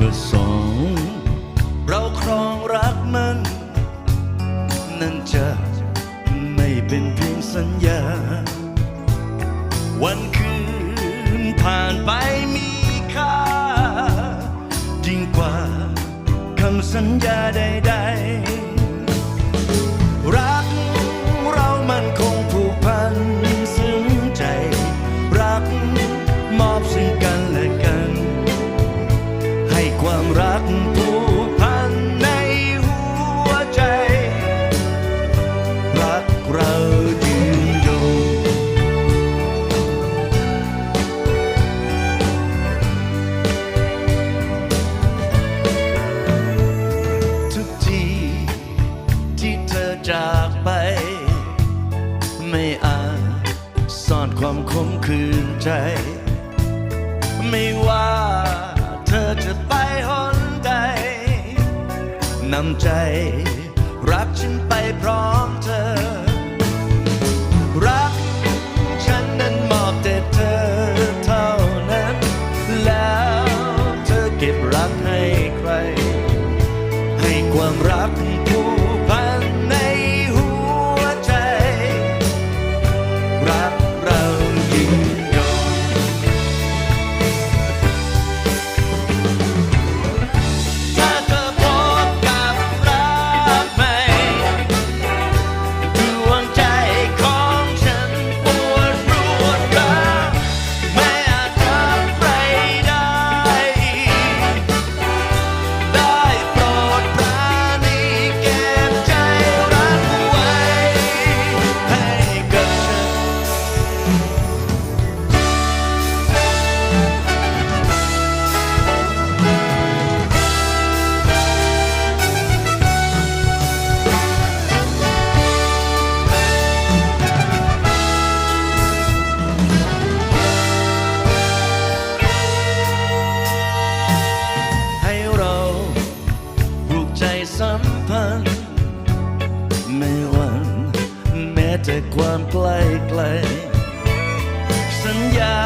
ว่าสองเราครองรักมัน นั่นจะไม่เป็นเพียงสัญญา วันคืนผ่านไปมีค่ายิ่งกว่าคำสัญญาใดๆ รักเรามันคงผูกพันซึ้งใจ รักมอบซึ่งกัน ซ่อนความคมคืนใจ ไม่ว่าเธอจะไปหนใดนำใจ รักฉันไปพร สัมพันธ์ไม่วันแม้แต่ความใกล้ไกล สัญญา